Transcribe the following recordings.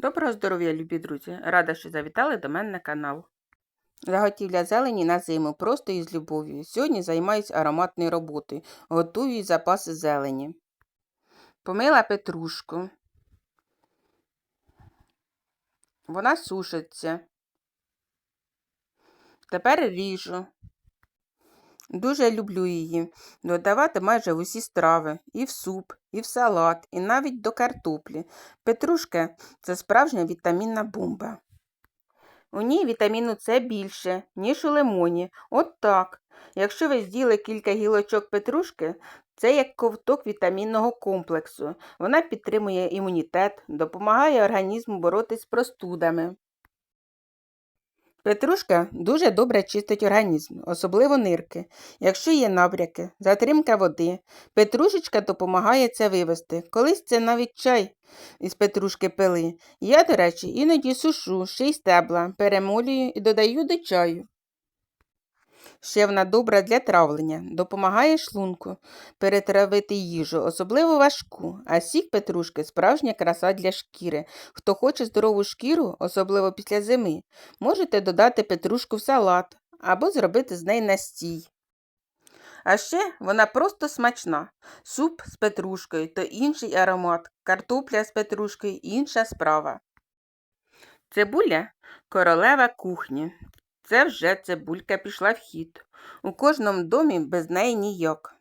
Доброго здоров'я, любі друзі! Рада, що завітали до мене на канал. Заготівля зелені на зиму просто і з любов'ю. Сьогодні займаюсь ароматною роботою. Готую запаси зелені. Помила петрушку. Вона сушиться. Тепер ріжу. Дуже люблю її. Додавати майже в усі страви, і в суп, і в салат, і навіть до картоплі. Петрушка це справжня вітамінна бомба. У ній вітаміну С більше, ніж у лимоні. От так. Якщо ви з'їли кілька гілочок петрушки, це як ковток вітамінного комплексу. Вона підтримує імунітет, допомагає організму боротись з простудами. Петрушка дуже добре чистить організм, особливо нирки. Якщо є набряки, затримка води, петрушечка допомагає це вивести. Колись це навіть чай із петрушки пили. Я, до речі, іноді сушу ще й стебла, перемолюю і додаю до чаю. Ще добра для травлення, допомагає шлунку перетравити їжу, особливо важку, а сік петрушки справжня краса для шкіри. Хто хоче здорову шкіру, особливо після зими, можете додати петрушку в салат або зробити з неї настій. А ще вона просто смачна. Суп з петрушкою то інший аромат, картопля з петрушкою інша справа. Цибуля королева кухні. Це вже цибулька пішла в хід. У кожному домі без неї ніяк.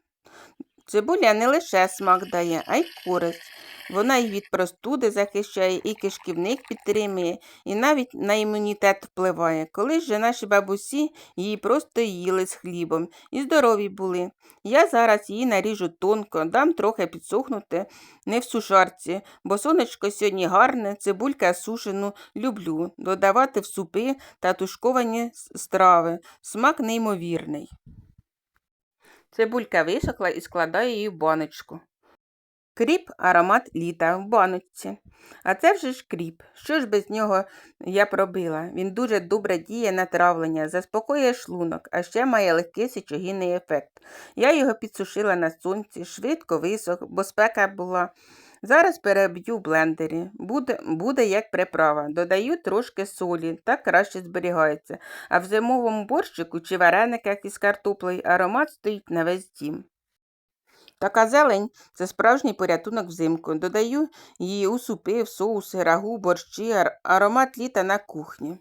Цибуля не лише смак дає, а й користь. Вона і від простуди захищає, і кишківник підтримує, і навіть на імунітет впливає. Колись же наші бабусі її просто їли з хлібом і здорові були. Я зараз її наріжу тонко, дам трохи підсохнути, не в сушарці, бо сонечко сьогодні гарне, цибулька сушену люблю, додавати в супи та тушковані страви. Смак неймовірний. Цибулька висохла і складаю її в баночку. Кріп аромат літа в баночці. А це вже ж кріп. Що ж без нього я пробила? Він дуже добре діє на травлення, заспокоює шлунок, а ще має легкий сечогінний ефект. Я його підсушила на сонці, швидко висох, бо спека була. Зараз переб'ю в блендері. Буде, буде як приправа. Додаю трошки солі, так краще зберігається. А в зимовому борщику чи варениках із картоплею аромат стоїть на весь дім. Така зелень це справжній порятунок взимку. Додаю її у супи, в соуси, рагу, борщі, аромат літа на кухні.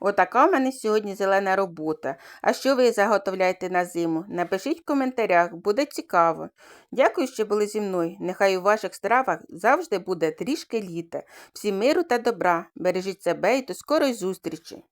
Отака в мене сьогодні зелена робота. А що ви заготовляєте на зиму? Напишіть в коментарях, буде цікаво. Дякую, що були зі мною. Нехай у ваших стравах завжди буде трішки літа. Всім миру та добра. Бережіть себе і до скорої зустрічі!